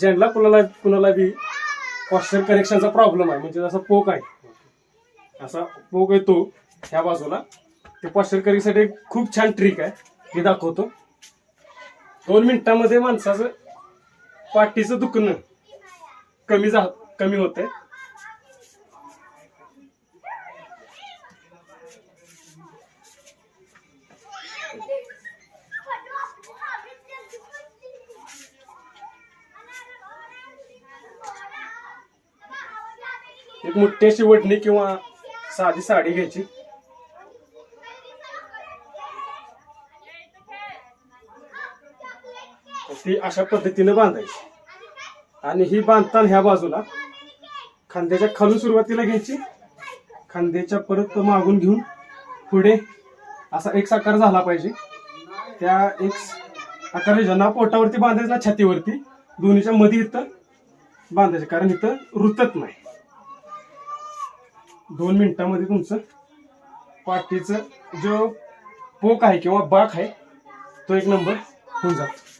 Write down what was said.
ज्यांना कुणाला कुणाला बी पॉस्चर करेक्शनचा प्रॉब्लेम आहे म्हणजे जसा पोक आहे. असा पोक येतो ह्या बाजूला ते पॉस्चर करेक्शनसाठी खूप छान ट्रिक आहे. हे दाखवतो. दोन मिनिटामध्ये माणसाचं पाठीचं दुखणं कमी जा कमी होतंय. एक मोठी अशी वडणी किंवा साधी साडी घ्यायची. ती अशा पद्धतीने बांधायची. आणि ही बांधताना ह्या बाजूला खांद्याच्या खालून सुरुवातीला घ्यायची. खांद्याच्या परत मागून घेऊन पुढे असा एक साकार झाला पाहिजे. त्या एक आकार ज्यांना पोटावरती बांधायचं ना छातीवरती दोन्हीच्या मध्ये इथं बांधायचं. कारण इथं रुतत नाही. दोन मिनिटामध्ये तुमचं पाठीचं जो पोक आहे किंवा बाक आहे तो एक नंबर होऊन जातो.